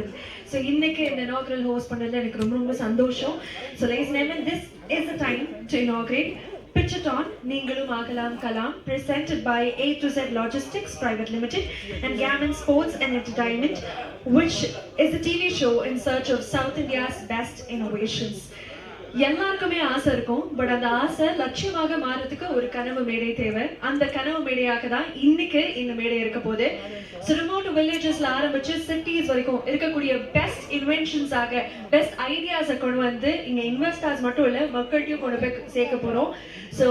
a lot of people so இன்னைக்கு இந்த inaugural host பண்ணதுல எனக்கு ரொம்ப ரொம்ப சந்தோஷம் so ladies and gentlemen this is the time to inaugurate Pitch it on, நீங்களும் ஆகலாம் Kalam, presented by A to Z Logistics Private Limited and Gammon Sports and Entertainment, which is a TV show in search of South India's best innovations. எல்லாருக்குமே ஆசை இருக்கும். But அந்த ஆசை லட்சியமாக மாறதுக்கு ஒரு கனவு மேடை தேவை. அந்த கனவு மேடையாக தான் இன்னைக்கு இந்த மேடை இருக்க போகுது. ஸோ ரிமோட் வில்லேஜஸ்ல ஆரம்பிச்சு சிட்டிஸ் வரைக்கும் இருக்கக்கூடிய பெஸ்ட் இன்வென்ஷன்ஸ் ஆக பெஸ்ட் ஐடியாஸை கொண்டு வந்து இங்க இன்வெஸ்டர்ஸ் மட்டும் இல்ல மக்கள்கிட்டயும் கொண்டு போய் சேர்க்க போறோம். ஸோ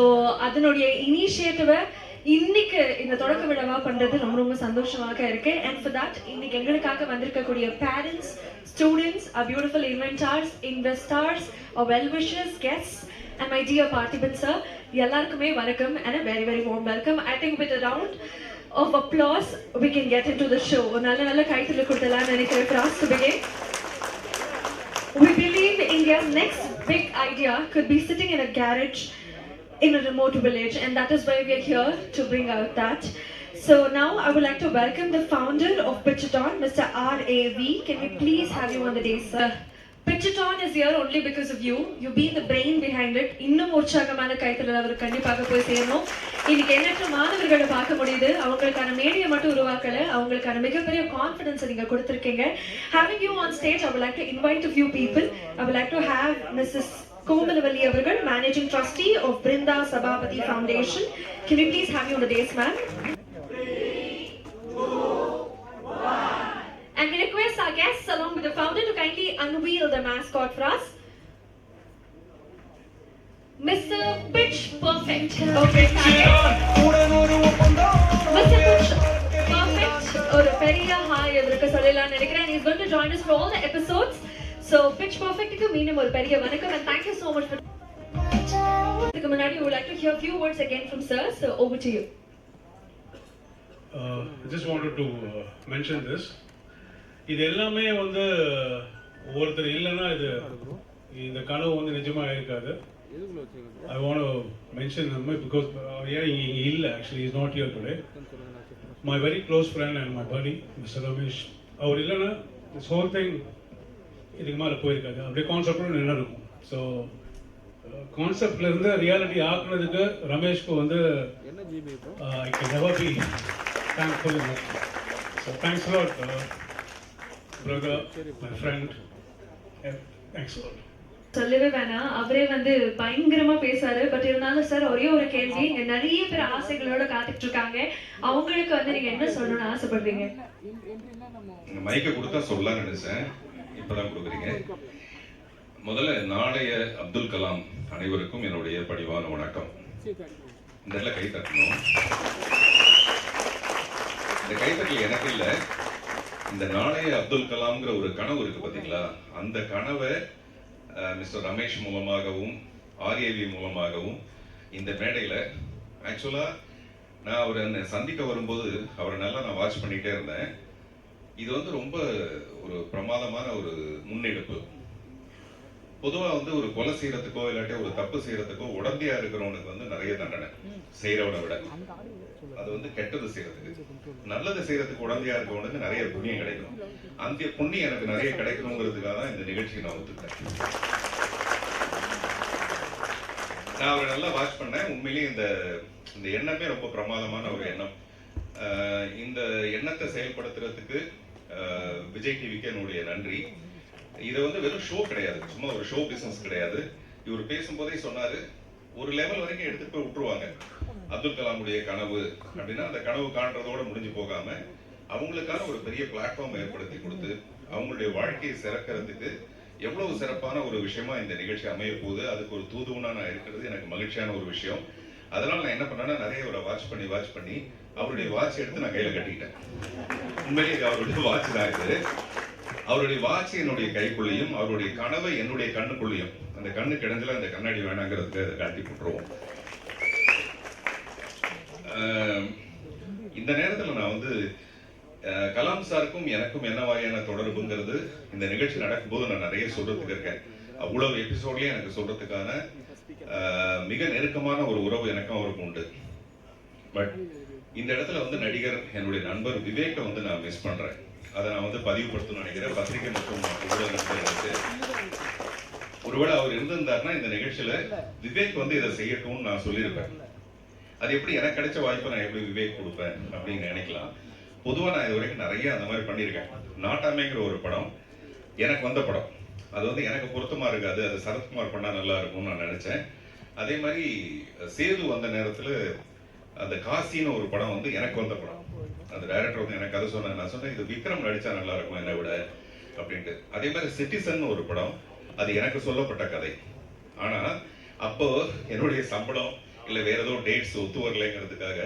அதனுடைய இனிஷியேட்டிவை இன்னைக்கு இந்த தொடக்க விழாவா பண்றது ரொம்ப ரொம்ப சந்தோஷமாக இருக்கு. அண்ட் ஃபார் தட் இன்னைக்கு எங்களுக்காக வந்திருக்கக்கூடிய parents students a beautiful inventors investors well wishes guest and my dear Parthiban sir எல்லாருக்குமே வணக்கம் and a very very warm welcome I think with round of applause we can get in to the show நல்ல நல்ல கைத்துல கொடுத்தலாம்னு நினைக்கிறேன் cross to to. We believe India's next big idea could be sitting in a garage in a remote village, and that is why we are here to bring out that. So now I would like to welcome the founder of Pitchathon, Mr. R.A.V. Can we please have you on the day, sir? Pitchathon is here only because of you. You've been the brain behind it. இன்னும் உற்சாகமான கைத்தறல் அவர் கண்டிப்பாக போய் சேரணும் இன்னைக்கு எண்ணற்ற மாணவர்களை பார்க்க முடியுது அவங்களுக்கான மேடையை மட்டும் உருவாக்கல அவங்களுக்கான மிகப்பெரிய கான்ஃபிடன்ஸ் நீங்க கொடுத்திருக்கீங்க having you on stage i would like to invite a few people i would like to have mrs Komalavalli அவர்கள் managing trustee of Brinda Sabapathy foundation can we please have you on the dais ma'am and we request our guests along with the founder to kindly unveil the mascot for us Mr. Pitch Perfect. Okay, Mr. Pitch Perfect. ஒரு பெரிய hi அவருக்கு சொல்லலாம்னு நினைக்கிறேன் he's going to join us for all the episodes. so pitch பர்ஃபெக்ட்டுக்கு மீண்டும் ஒரு பெரிய வணக்கம் and thank you so much much இதுக்கு முன்னாடி we would like to hear a few words again from sir. So over to you. Uh, I just uh, இது எல்லாமே வந்து ஒருத்தர் இல்லைன்னா இது இந்த கனவு வந்து நிஜமா இருக்காது ஐ வாண்ட் மென்ஷன் நம்ம பிகாஸ் ஏன் இங்கே இல்லை actually is not here today my very close friend and my buddy Mr Ramesh அவர் இல்லைன்னா திஸ் ஹோல் திங் இதுக்கு மேலே போயிருக்காது. அப்படியே கான்செப்டும் நின்று இருக்கும் ஸோ கான்செப்ட்லேருந்து ரியாலிட்டி ஆக்குனதுக்கு ரமேஷ்க்கு வந்து. So thanks a lot, uh, brother, my friend. Yeah, thanks a lot. சொல்லவே வேணாம். அவரே வந்து பயங்கரமா பேசுறாரு பட் இருந்தாலும் சார் ஒரே ஒரு கேள்வி. இங்க நிறைய பேர் ஆசைகளோட காத்துட்டு இருக்காங்க அவங்களுக்கு வந்து நீங்க என்ன சொல்லணும்னு ஆசைப்படுறீங்க? மைக்கை கொடுத்தா சொல்லலாம்னு நினைச்சேன். இப்பதான் கொடுக்குறீங்க. முதல்ல நாளைய அப்துல் கலாம் அனைவருக்கும் என்னுடைய பணிவான வணக்கம். இந்த இடத்துல கை தட்டணும். இந்த கைத்தட்டல் எனக்கு இல்லை. இந்த நாளைய அப்துல் கலாம்ங்கிற ஒரு கனவு இருக்கு பாத்தீங்களா? அந்த கனவை மிஸ்டர் ரமேஷ் மூலமாகவும் ஆர்ஏவி மூலமாகவும் இந்த மேடையில் ஆக்சுவலா நான் அவரை சந்திக்க வரும்போது அவரை நல்லா நான் வாட்ச் பண்ணிகிட்டே இருந்தேன். இது வந்து ரொம்ப ஒரு பிரமாதமான ஒரு முன்னெடுப்பு. பொதுவா வந்து ஒரு கொலை செய்யறதுக்கோ இல்லாட்டி ஒரு தப்பு செய்யறதுக்கோ உடந்தையா இருக்கிறவனுக்கு வந்து நிறைய தண்டனை. செய்யறவனை விட. அது வந்து கெட்டது செய்யறதுக்கு. நல்லது செய்யறதுக்கு உடந்தையா இருக்கவனுக்கு நிறைய புண்ணியம் கிடைக்கும். அந்த புண்ணியம் எனக்கு நிறைய கிடைக்கணுங்கிறதுக்காக தான் இந்த நிகழ்ச்சியை நான் ஒத்துக்கிட்டேன் நான் அவரை நல்லா வாட்ச் பண்ணேன். உண்மையிலேயே இந்த இந்த எண்ணமே ரொம்ப பிரமாதமான ஒரு எண்ணம். இந்த எண்ணத்தை செயல்படுத்துறதுக்கு விஜய் டிவிக்கு என்னுடைய நன்றி. இதை வந்து வெறும் ஷோ கிடையாது. சும்மா ஒரு ஷோ பிசினஸ் கிடையாது. இவர் பேசும்போதே சொன்னாரு ஒரு லெவல் வரைக்கும் எடுத்துட்டு போய் விட்டுருவாங்க. அப்துல் கலாமுடைய கனவு அப்படின்னா அந்த கனவு காண்றதோட முடிஞ்சு போகாம அவங்களுக்கான ஒரு பெரிய பிளாட்ஃபார்ம் ஏற்படுத்தி கொடுத்து அவங்களுடைய வாழ்க்கையை சிறக்கிறதுக்கு எவ்வளவு சிறப்பான ஒரு விஷயமா இந்த நிகழ்ச்சி அமைய போகுது அதுக்கு ஒரு தூதுவனா நான் இருக்கிறது எனக்கு மகிழ்ச்சியான ஒரு விஷயம். அதனால நான் என்ன பண்ணேன்னா நிறைய ஒரு வாட்ச் பண்ணி வாட்ச் பண்ணி அவருடைய வாட்ச் எடுத்து நான் கையில கட்டிக்கிட்டேன் உண்மையிலேயே அவருடைய வாட்ச் தான் இது. அவருடைய வாட்ச் என்னுடைய கைக்குள்ளேயும் அவருடைய கனவை என்னுடைய கண்ணுக்குள்ளேயும். அந்த கண்ணு கிடஞ்சில அந்த கண்ணாடி வேணாங்கிறதுக்கு அதை காட்டி போட்டுருவோம். இந்த நேரத்தில் நான் வந்து கலாம் சாருக்கும் எனக்கும் என்ன வகையான தொடர்புங்கிறது இந்த நிகழ்ச்சி நடக்கும்போது நான் நிறைய சொல்றதுக்கு இருக்கேன். அவ்வளவு எபிசோட்லயும் எனக்கு சொல்றதுக்கான மிக நெருக்கமான ஒரு உறவு எனக்கும் அவருக்கும் உண்டு. பட் இந்த இடத்துல வந்து நடிகர் என்னுடைய நண்பர் விவேக்கை வந்து நான் மிஸ் பண்றேன். அதை நான் வந்து பதிவுபடுத்தணும்னு நினைக்கிறேன். பத்திரிகை மற்றும் ஊடக ஒருவேளை அவர் இருந்திருந்தாருன்னா இந்த நிகழ்ச்சியில விவேக் வந்து இதை செய்யட்டும்னு நான் சொல்லியிருப்பேன். அது எப்படி எனக்கு கிடைச்ச வாய்ப்பை நான் எப்படி விவேக் கொடுப்பேன் அப்படின்னு நினைக்கலாம். பொதுவாக நான் இது வரைக்கும் நிறைய அந்த மாதிரி பண்ணியிருக்கேன். நாட்டாமைங்கிற ஒரு படம் எனக்கு வந்த படம். அது வந்து எனக்கு பொருத்தமா இருக்காது. அது சரத்குமார் பண்ணால் நல்லா இருக்கும்னு நான் நினைச்சேன். அதே மாதிரி சேது வந்த நேரத்தில் அந்த காசின்னு ஒரு படம் வந்து எனக்கு வந்த படம். அந்த டைரக்டர் வந்து எனக்கு கதை சொன்னேன் நான் சொன்னேன் இது விக்ரம் நடிச்சா நல்லா இருக்கும்? என்னை விட. அப்படின்ட்டு. அதே மாதிரி சிட்டிசன் ஒரு படம். அது எனக்கு சொல்லப்பட்ட கதை. ஆனா அப்போ என்னுடைய சம்பளம் இல்ல வேற ஏதோ டேட்ஸ் ஒத்து வரலைங்கிறதுக்காக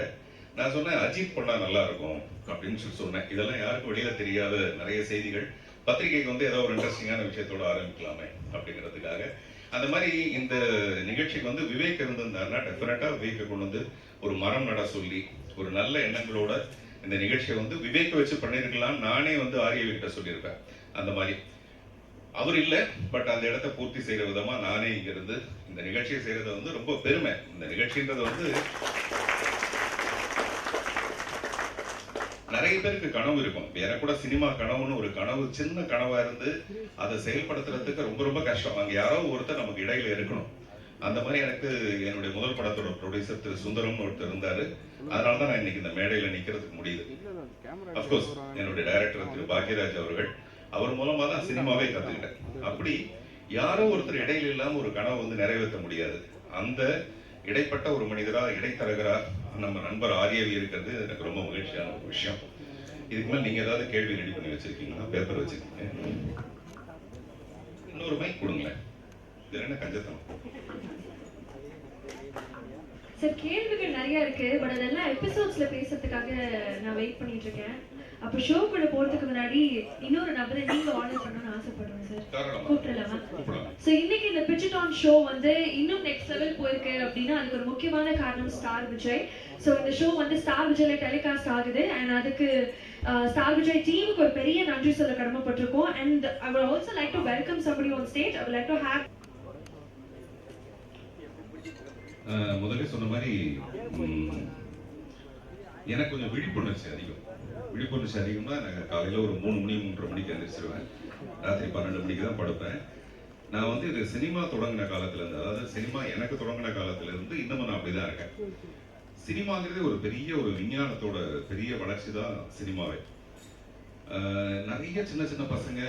நான் சொன்னேன் அஜித் பண்ணா நல்லா இருக்கும். அப்படின்னு சொல்லி சொன்னேன். இதெல்லாம் யாருக்கும் வெளியில தெரியாத நிறைய செய்திகள். பத்திரிகைக்கு வந்து ஏதோ ஒரு இன்ட்ரெஸ்டிங்கான விஷயத்தோட ஆரம்பிக்கலாமே அப்படிங்கிறதுக்காக அந்த மாதிரி இந்த நிகழ்ச்சிக்கு வந்து விவேக் இருந்திருந்தாருன்னா டெஃபினட்டா விவேக்கை கொண்டு வந்து ஒரு மரம் நட சொல்லி ஒரு நல்ல எண்ணங்களோட இந்த நிகழ்ச்சியை வந்து விவேக் வச்சு பண்ணியிருக்கலாம் நானே வந்து ஆரியவி கிட்ட சொல்லியிருப்பேன். அந்த மாதிரி. அவர் இல்ல பட் அந்த இடத்த பூர்த்தி செய்யற விதமா நானே இங்கிருந்து இந்த நிகழ்ச்சியை செய்யறது வந்து ரொம்ப பெருமை. இந்த நிகழ்ச்சின்றது வந்து நிறைய பேருக்கு கனவு இருக்கும். எனக்கு கூட சினிமா கனவுன்னு ஒரு கனவு சின்ன கனவா இருந்து அதை செயல்படுத்துறதுக்கு ரொம்ப ரொம்ப கஷ்டம். அங்க யாரோ ஒருத்தர் நமக்கு இடையில இருக்கணும். அந்த மாதிரி எனக்கு என்னுடைய முதல் படத்தோட ப்ரொடியூசர் திரு சுந்தரம்னு ஒருத்தர் இருந்தாரு. அதனால தான் நான் இன்னைக்கு இந்த மேடையில நிக்கிறதுக்கு முடியுது. அப்கோர்ஸ் என்னுடைய டைரக்டர் திரு பாக்யராஜ் அவர்கள் அவர் மூலமா தான் சினிமாவே கத்துக்கிட்டேன். அப்படி யாரோ ஒருத்தர் இடையில இல்லாம ஒரு கனவு வந்து நிறைவேற்ற முடியாது. அந்த இடைப்பட்ட ஒரு மனிதரா இடைத்தரகரா நம்ம நண்பர் ஆரியவி இருக்கிறது எனக்கு ரொம்ப மகிழ்ச்சியான ஒரு விஷயம். இதுக்கு மேலே நீங்க ஏதாவது கேள்வி ரெடி பண்ணி வச்சிருக்கீங்களா? பேப்பர் வச்சிருக்கீங்க? இன்னொரு மைக் கொடுங்களேன். இது என்ன கஞ்சத்தனம். சார் கேள்விகள் நிறைய இருக்கு பட் அதெல்லாம் எபிசோட்ஸ்ல பேசுறதுக்காக நான் வெயிட் பண்ணிட்டு இருக்கேன். அப்ப ஷோக்குள்ள போறதுக்கு முன்னாடி இன்னொரு நபரை நீங்க ஆர்டர் பண்ணணும்னு ஆசைப்படுறேன் சார் கூப்பிடலாமா? ஸோ இன்னைக்கு இந்த பிட்ச் ஆன் ஷோ வந்து இன்னும் நெக்ஸ்ட் லெவல் போயிருக்கு அப்படின்னா அதுக்கு ஒரு முக்கியமான காரணம் ஸ்டார் விஜய் ஸோ இந்த ஷோ வந்து ஸ்டார் விஜய்ல டெலிகாஸ்ட் ஆகுது. அண்ட் அதுக்கு ஸ்டார் விஜய் டீமுக்கு ஒரு பெரிய நன்றி சொல்ல கடமைப்பட்டிருக்கோம். And I also like to welcome stage. I would like to have ah முதல்ல சொன்ன மாதிரி எனக்கு கொஞ்சம் விழிப்புணர்ச்சி அதிகம். விழிப்புணர்ச்சி அதிகமாக நான் காலையில ஒரு மூணு மணி மூன்றரை மணிக்கு எழுந்திரிச்சிருவேன் ராத்திரி பன்னெண்டு மணிக்கு தான் படுப்பேன். நான் வந்து இது சினிமா தொடங்கின காலத்துல இருந்து அதாவது சினிமா எனக்கு தொடங்கின காலத்துல இருந்து இன்னமும் நான் அப்படிதான் இருக்கேன். சினிமாங்கிறது ஒரு பெரிய ஒரு விஞ்ஞானத்தோட பெரிய வளர்ச்சி தான் சினிமாவே. நிறைய சின்ன சின்ன பசங்க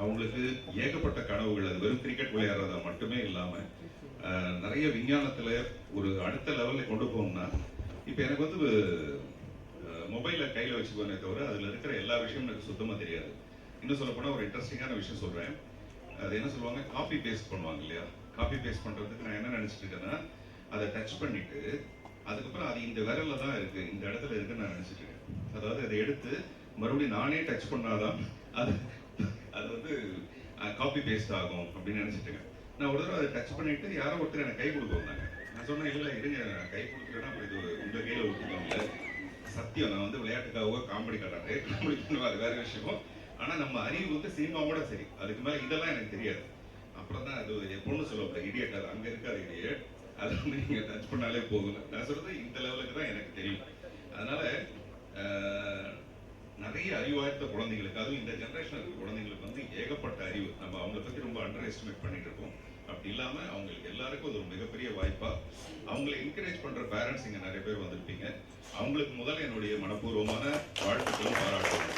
அவங்களுக்கு ஏகப்பட்ட கனவுகள் அது வெறும் கிரிக்கெட் விளையாடுறதா மட்டுமே இல்லாம நிறைய விஞ்ஞானத்துல ஒரு அடுத்த லெவல்ல கொண்டு போகணும்னா இப்போ எனக்கு வந்து மொபைலில் கையில் வச்சுக்கோனே தவிர அதில் இருக்கிற எல்லா விஷயமும் எனக்கு சுத்தமாக தெரியாது. இன்னும் சொல்ல ஒரு இன்ட்ரெஸ்டிங்கான விஷயம் சொல்கிறேன் அது என்ன சொல்லுவாங்க? காப்பி பேஸ்ட் பண்ணுவாங்க இல்லையா? காப்பி பேஸ்ட் பண்ணுறதுக்கு நான் என்ன நினச்சிட்டு இருக்கேன்னா அதை டச் பண்ணிட்டு அதுக்கப்புறம் அது இந்த விரலில் தான் இருக்குது இந்த இடத்துல இருக்குன்னு நான் நினச்சிட்டு இருக்கேன். அதாவது அதை எடுத்து மறுபடியும் நானே டச் பண்ணாதான் அது அது வந்து காப்பி பேஸ்ட் ஆகும் அப்படின்னு நினச்சிட்டு இருக்கேன். நான் ஒரு தடவை அதை டச் பண்ணிட்டு யாரோ ஒருத்தர் எனக்கு கை கொடுக்க வந்தாங்க. நான் சொன்னேன் இல்லை இருங்க கை கொடுத்துட்டேன்னா அப்புறம் இது உங்கள் கையில் ஒட்டிக்கோங்க சத்தியம் நான் வந்து விளையாட்டுக்காகவோ காமெடி கட்டாரு காமெடி வேற விஷயம். ஆனா நம்ம அறிவு வந்து சினிமாவோட சரி. அதுக்கு மேல இதெல்லாம் எனக்கு தெரியாது. அப்புறம் தான் அது என் பொண்ணு சொல்லுவாங்க இடியட் அது அங்க இருக்காது இடியட் அது வந்து நீங்க டச் பண்ணாலே போதும். நான் சொல்றது இந்த லெவலுக்கு தான் எனக்கு தெரியும். அதனால ஆஹ், நிறைய அறிவார்த்த குழந்தைங்களுக்கு அதுவும் இந்த ஜெனரேஷன் இருக்க குழந்தைங்களுக்கு வந்து ஏகப்பட்ட அறிவு. நம்ம அவங்கள பத்தி ரொம்ப அண்டர் எஸ்டிமேட் பண்ணிட்டு இருக்கோம். அப்படி இல்லாம அவங்களுக்கு எல்லாருக்கும் அது ஒரு மிகப்பெரிய வாய்ப்பா. அவங்களை என்கரேஜ் பண்ற பேரண்ட்ஸ் இங்க நிறைய பேர் வந்திருப்பீங்க. அவங்களுக்கு முதல்ல என்னுடைய மனப்பூர்வமான வாழ்த்துக்களும் பாராட்டுகளும்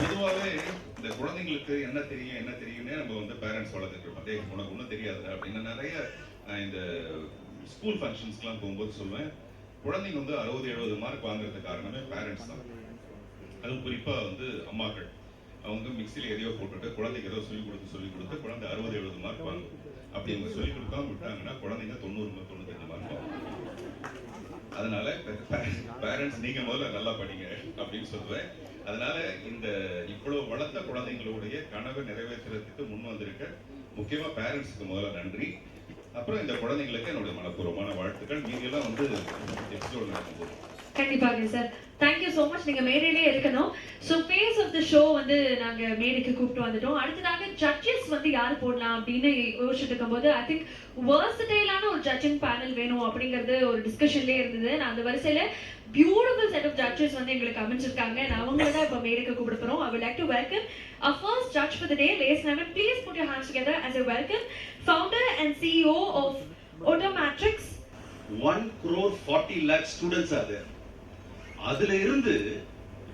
பொதுவாகவே இந்த குழந்தைங்களுக்கு என்ன தெரியும் என்ன தெரியும்னே நம்ம வந்து பேரண்ட்ஸ் வளர்த்துட்டு இருக்கோம். டேய் உனக்கு ஒன்றும் தெரியாது அப்படின்னு நிறைய இந்த ஸ்கூல் ஃபங்க்ஷன்ஸ்க்குலாம் போகும்போது சொல்லுவேன். குழந்தைங்க வந்து அறுபது எழுபது மார்க் வாங்குறதுக்கு காரணமே பேரண்ட்ஸ் தான். அதுவும் குறிப்பா வந்து அம்மாக்கள். அவங்க மிக்சியில் எதையோ போட்டுட்டு குழந்தைக்கு ஏதோ சொல்லிக் கொடுத்து சொல்லிக் கொடுத்து குழந்தை அறுபது எழுபது மார்க் வாங்கும் அப்படி அவங்க சொல்லி கொடுக்காம விட்டாங்கன்னா குழந்தைங்க தொண்ணூறு தொண்ணூத்தஞ்சு மார்க் வாங்கும் அதனால பேரண்ட்ஸ் நீங்க முதல்ல நல்லா படிங்க அப்படின்னு சொல்லுவேன். அதனால இந்த இவ்வளவு வளர்ந்த குழந்தைங்களுடைய கனவை நிறைவேற்றுறதுக்கு முன் வந்திருக்க முக்கியமா பேரண்ட்ஸுக்கு முதல்ல நன்றி. அப்புறம் இந்த குழந்தைங்களுக்கு என்னுடைய மனப்பூர்வமான வாழ்த்துக்கள். நீங்கெல்லாம் வந்து எபிசோட் நடக்கும்போது. கண்டிப்பாக சார் தேங்க்யூ ஸோ மச் நீங்க மேடையிலே இருக்கணும். So face of the show வந்து நாங்க மேடைக்கு கூப்பிட்டு வந்துட்டோம். அடுத்ததாக ஜட்ஜஸ் வந்து யார் போடலாம் அப்படின்னு யோசிச்சுட்டு இருக்கும்போது ஐ திங்க் வேர்சடைலான ஒரு ஜட்ஜிங் பேனல் வேணும் அப்படிங்கிறது ஒரு டிஸ்கஷன்லேயே இருந்தது. நான் அந்த வரிசையில பியூட்டிஃபுல் செட் ஆஃப் ஜட்ஜஸ் வந்து எங்களுக்கு அமைஞ்சிருக்காங்க. நான் அவங்கள தான் இப்போ மேடைக்கு கூப்பிட போறோம். I will like to welcome a first judge for the day ladies and please put put hands together as a welcome founder and CEO of of one crore forty lakh students are there அதுல இருந்து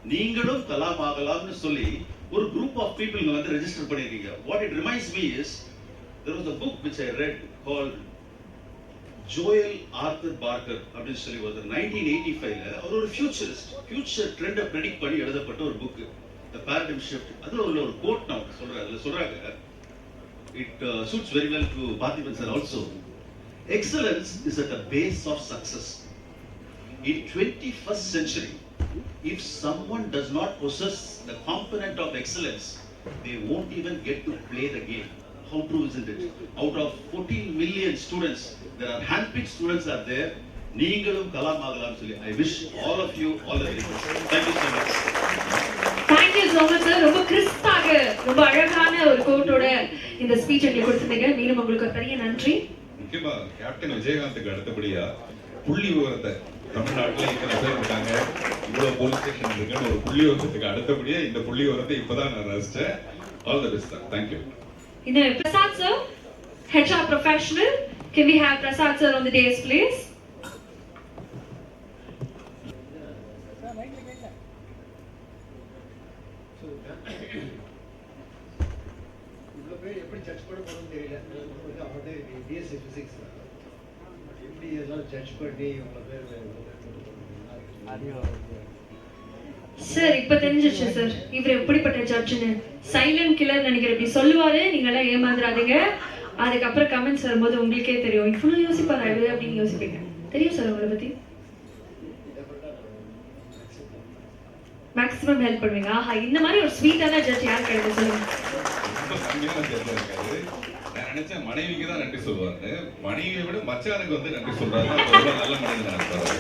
நீங்களும் கலாம் ஆகலாம்னு சொல்லி ஒரு group of people வந்து register பண்ணிருக்கீங்க what it reminds me is there was a book which I read call Joel Arthur Barker அப்படின்னு சொல்லி ஒரு நைன்டீன் எயிட்டி ஃபைவ்ல அவர் ஒரு ஃபியூச்சரிஸ்ட் ஃபியூச்சர் ட்ரெண்டை ப்ரெடிக்ட் பண்ணி எழுதப்பட்ட ஒரு புக்கு த பேரடைம் ஷிஃப்ட் அதுல உள்ள ஒரு கோட் நான் சொல்றேன். அதுல சொல்றாங்க it suits very well to Parthiban sir also excellence is at the base of success In 21st century, if someone does not possess the component of excellence, they won't even get to play the game. How true isn't it? Out of 14 million students, there are handpicked students are there. நீங்களும் கலாம் ஆகலாம் சொல்லி I wish all of you all the thank you so much thank you so much sir ரொம்ப கிறிஸ்பாக ரொம்ப அழகான ஒரு கோட்டோட இந்த speech எங்களுக்கு கொடுத்துருந்தீங்க மீண்டும் உங்களுக்கு ஒரு பெரிய நன்றி முக்கியமா கேப்டன் விஜயகாந்துக்கு அடுத்தபடியா புள்ளி விவரத்தை தமிழ்நாட்டுல இத்தனை பேர் இருக்காங்க. இவ்வளவு போலீஸ் ஸ்டேஷன் இருக்குன்னு ஒரு புள்ளி விவரத்துக்கு அடுத்தபடியா இந்த புள்ளி விவரத்தை இப்பதான் நான் ரசிச்சேன். All the best sir thank you இந்த Prasad sir HR professional can we have Prasad sir on the dais please இவ்வளோ பேர் எப்படி ஜட்ஜ் பண்ண போகணும்னு தெரியல. வந்து அவங்க பிஎஸ்சி ஃபிசிக்ஸ் எப்படி எல்லாம் ஜட்ஜ் பண்ணி இவ்வளோ பேர் சார் இப்ப தெரிஞ்சிச்சு சார். இவர் எப்படிப்பட்ட ஜட்ஜ்னு. சைலண்ட் கில்லர் நினைக்கிற இப்படி சொல்லுவாரு நீங்க எல்லாம் ஏமாந்துடாதீங்க அதுக்கப்புறம் கமெண்ட்ஸ் வரும்போது உங்களுக்கே தெரியும். இவ்வளவு யோசிப்பாரா இவரு அப்படின்னு யோசிப்பீங்க. தெரியும் சார் உங்களை பத்தி? மேக்ஸிமம் ஹெல்ப் பண்ணுவீங்க. ஆஹா இந்த மாதிரி ஒரு ஸ்வீட்டான ஜட்ஜ் யார் கிடைக்கும் சொல்லுங்க. நான் நினைச்சேன் மனைவிக்கு தான் நன்றி சொல்லுவாங்க மனைவியை விட மச்சானுக்கு வந்து நன்றி ரொம்ப நல்ல மனிதன் நினைப்பாரு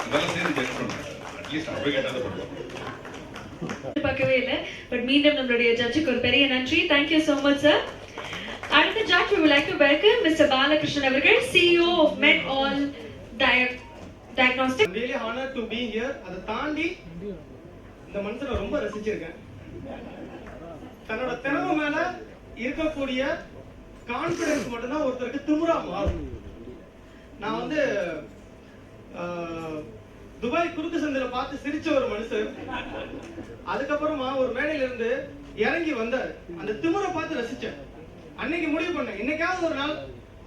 இதெல்லாம் சேர்ந்து ஜட்ஜ் பண்ணுறேன் அட்லீஸ்ட் அப்படி கேட்டாவது பண்ணுவோம் பார்க்கவே இல்லை. பட் மீண்டும் நம்மளுடைய ஜட்ஜுக்கு ஒரு பெரிய நன்றி. Thank you so much sir அடுத்த judge we would like to welcome Mr Balakrishnan அவர்கள் CEO of Med All Dia- Diagnostic really honour to be here அதை தாண்டி இந்த மனுஷனை ரொம்ப ரசிச்சிருக்கேன். தன்னோட திறமை மேல இருக்கக்கூடிய கான்பிடன்ஸ் மட்டும்தான் ஒருத்தருக்கு திமுறா மாறும். நான் வந்து துபாய் குறுக்கு சந்தையில பார்த்து சிரிச்ச ஒரு மனுஷன். அதுக்கப்புறமா ஒரு மேடையில இருந்து இறங்கி வந்தார். அந்த திமுறை பார்த்து ரசிச்சேன். அன்னைக்கு முடிவு பண்ணேன். இன்னைக்காவது ஒரு நாள்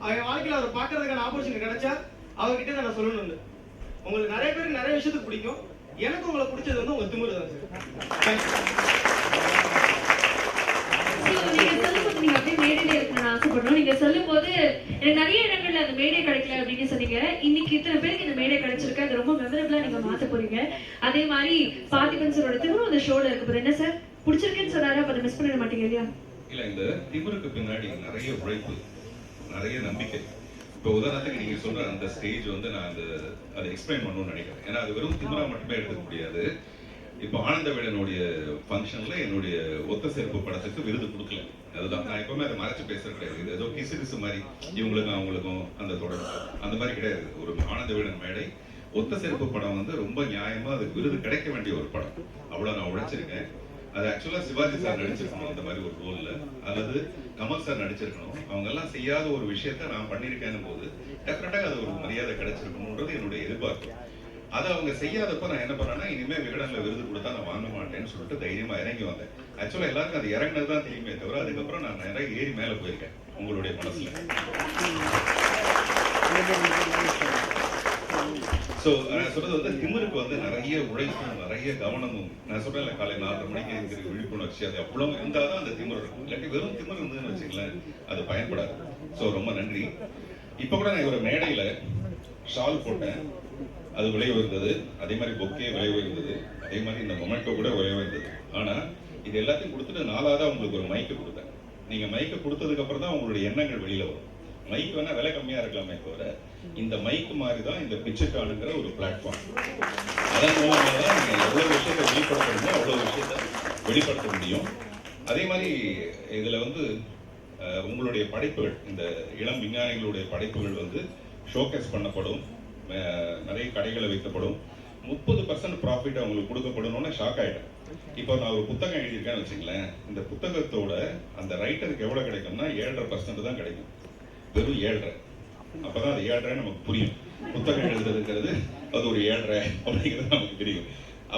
அவன் வாழ்க்கையில அவரை பார்க்கறதுக்கான ஆப்பர்ச்சுனிட்டி கிடைச்சா அவர்கிட்ட நான் சொல்லணும்னு உங்களுக்கு நிறைய பேருக்கு நிறைய விஷயத்துக்கு பிடிக்கும். எனக்கு உங்களை பிடிச்சது வந்து உங்க திமுறை தான் சார் மேடையில இருக்கணும்னு ஆசைப்படுறோம் நீங்க சொல்லும்போது எனக்கு நிறைய இடங்கள்ல அந்த மேடை கிடைக்கல அப்படின்னு சொன்னீங்க. இன்னைக்கு இத்தனை பேருக்கு இந்த மேடை கிடைச்சிருக்கு. அது ரொம்ப மெமரபிளா நீங்க மாத்த போறீங்க. அதே மாதிரி பார்த்திபன் சரோட திரும்ப அந்த ஷோல இருக்கு போது என்ன சார்? பிடிச்சிருக்குன்னு சொன்னாரு? அப்ப அதை மிஸ் பண்ணிட மாட்டீங்க இல்லையா? இல்ல இந்த திமுருக்கு பின்னாடி நிறைய உழைப்பு நிறைய நம்பிக்கை. இப்போ உதாரணத்துக்கு நீங்க சொல்ற அந்த ஸ்டேஜ் வந்து நான் அந்த அதை எக்ஸ்பிளைன் பண்ணணும்னு நினைக்கிறேன். ஏன்னா அது வெறும் திமுறா மட்டுமே எடுத்துக்க முடியாது. இப்போ ஆனந்த ஃபங்க்ஷனில் என்னுடைய ஒத்த சேர்ப்பு படத்துக்கு விருது கொடுக்கல. அதுதான். நான் எப்பவுமே அதை மறைச்சு பேசுறது கிடையாது. இது ஏதோ கிசு கிசு மாதிரி இவங்களுக்கும் அவங்களுக்கும் அந்த தொடர்பு அந்த மாதிரி கிடையாது. ஒரு ஆனந்தவேடன் மேடை ஒத்த சேர்ப்பு படம் வந்து ரொம்ப நியாயமா அதுக்கு விருது கிடைக்க வேண்டிய ஒரு படம். அவ்வளவு நான் உழைச்சிருக்கேன். அது ஆக்சுவலா சிவாஜி சார் நடிச்சிருக்கணும் அந்த மாதிரி ஒரு ரோல்ல அல்லது கமல் சார் நடிச்சிருக்கணும். அவங்க எல்லாம் செய்யாத ஒரு விஷயத்த நான் பண்ணியிருக்கேன் போது டெஃபினட்டா அது ஒரு மரியாதை கிடைச்சிருக்கணும்ன்றது என்னுடைய எதிர்பார்ப்பு. அதை அவங்க செய்யாதப்ப நான் என்ன பண்ணேன்னா இனிமே விகடனில் விருது கொடுத்தா நான் வாங்க மாட்டேன்னு சொல்லிட்டு தைரியமா இறங்கி வந்தேன். ஆக்சுவலாக எல்லாருக்கும் அது இறங்கினது தான் தெரியுமே தவிர அதுக்கப்புறம் நான் நிறைய ஏறி மேலே போயிருக்கேன் உங்களுடைய மனசில். ஸோ நான் சொல்றது வந்து திமிருக்கு வந்து நிறைய உழைப்பும் நிறைய கவனமும். நான் சொல்றேன் காலை நாலரை மணிக்கு இருக்கிற விழிப்புணர்ச்சி அது அவ்வளோ இருந்தால் தான் அந்த திமிர் இருக்கும். இல்லாட்டி வெறும் திமிர் இருந்ததுன்னு வச்சுங்களேன் அது பயன்படாது. ஸோ ரொம்ப நன்றி. இப்போ கூட நான் ஒரு மேடையில் ஷால் போட்டேன். அது விலை உயர்ந்தது அதே மாதிரி பொக்கே விலை உயர்ந்தது அதே மாதிரி இந்த மொமெண்டோ கூட விலை உயர்ந்தது ஆனா இது எல்லாத்தையும் கொடுத்துட்டு நாலாவது உங்களுக்கு ஒரு மைக்கு கொடுத்தேன். நீங்க மைக்கு கொடுத்ததுக்கு அப்புறம் தான் உங்களுடைய எண்ணங்கள் வெளியில வரும். மைக் வேணா விலை கம்மியா இருக்கலாமே தவிர இந்த மைக் மாதிரி தான் இந்த பிச்சுக்கானுங்கிற ஒரு பிளாட்ஃபார்ம் அதன் மூலமாக தான் நீங்க எவ்வளவு விஷயத்தை வெளிப்படுத்தணுமோ அவ்வளவு விஷயத்தை வெளிப்படுத்த முடியும். அதே மாதிரி இதுல வந்து உங்களுடைய படைப்புகள் இந்த இளம் விஞ்ஞானிகளுடைய படைப்புகள் வந்து ஷோகேஸ் பண்ணப்படும். நிறைய கடைகளை வைக்கப்படும் முப்பது பர்சன்ட் ப்ராஃபிட் அவங்களுக்கு கொடுக்கப்படணும்னு ஷாக் ஆயிட்டேன். இப்போ நான் ஒரு புத்தகம் எழுதியிருக்கேன்னு வச்சுங்களேன் இந்த புத்தகத்தோட அந்த ரைட்டருக்கு எவ்வளோ கிடைக்கும்னா ஏழரை பர்சன்ட் தான் கிடைக்கும். வெறும் ஏழரை. அப்பதான் அது ஏழரை நமக்கு புரியும். புத்தகம் எழுதுறதுங்கிறது அது ஒரு ஏழரை அப்படிங்கிறது நமக்கு தெரியும்.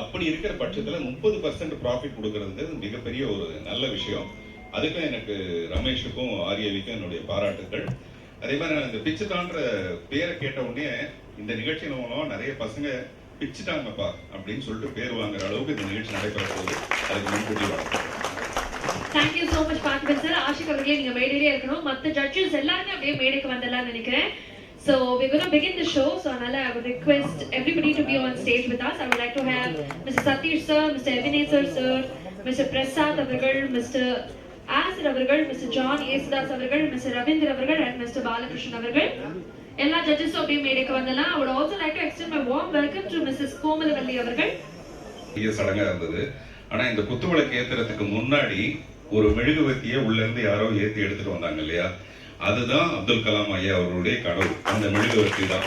அப்படி இருக்கிற பட்சத்தில் முப்பது பர்சன்ட் ப்ராஃபிட் கொடுக்கறதுங்கிறது மிகப்பெரிய ஒரு நல்ல விஷயம். அதுக்கும் எனக்கு ரமேஷுக்கும் ஆரியவிக்கும் என்னுடைய பாராட்டுகள் அதே மாதிரி நான் இந்த பிச்சுதான்ற பேரை கேட்ட உடனே இந்த நிகழ்ச்சியின் மூலமா நிறைய பசங்க பிச்சுட்டாங்கப்பா அப்படின்னு சொல்லிட்டு பேர் வாங்குற அளவுக்கு இந்த நிகழ்ச்சி நடைபெற போகுது அதுக்கு முன்கூட்டி வணக்கம் thank you so much Parthiban sir Ashik அவர்களே நீங்க மேடையிலே இருக்கணும் மத்த ஜட்ஜஸ் எல்லாருமே அப்படியே மேடைக்கு வந்துடலாம்னு நினைக்கிறேன் So we're going to begin the show. So Anala, I would request everybody to be on stage with us. I would like to have Mr. Satish sir, Mr. Ebenezer sir, Mr. Prasad Avargal, Mr. Asir Avargal, Mr. John Yesudas Avargal, Mr. Ravindra Avargal, and Mr. Balakrishnan Avargal. எல்லா ஜட்ஜஸும் அப்படியே மேடைக்கு வந்துடலாம். I would also like to extend my warm welcome to Mrs. Komalavalli அவர்கள். பெரிய சடங்கா இருந்தது. ஆனா இந்த குத்துவிளக்கு ஏத்துறதுக்கு முன்னாடி ஒரு மெழுகுவர்த்தியை உள்ள இருந்து யாரோ ஏத்தி எடுத்துட்டு வந்தாங்க இல்லையா? அதுதான் அப்துல் கலாம் ஐயா அவர்களுடைய கனவு அந்த மெழுகுவர்த்தி தான்.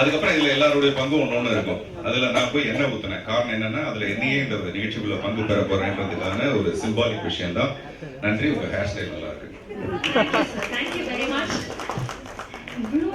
அதுக்கப்புறம் இதுல எல்லாருடைய பங்கும் ஒண்ணு ஒண்ணு இருக்கும். அதுல நான் போய் எண்ணெய் ஊத்தினேன்? காரணம் என்னன்னா அதுல என்னையே இந்த நிகழ்ச்சிக்குள்ள பங்கு பெற போறேன்றதுக்கான ஒரு சிம்பாலிக் விஷயம் தான் நன்றி. உங்க ஹேர் ஸ்டைல் நல்லா இருக்கு.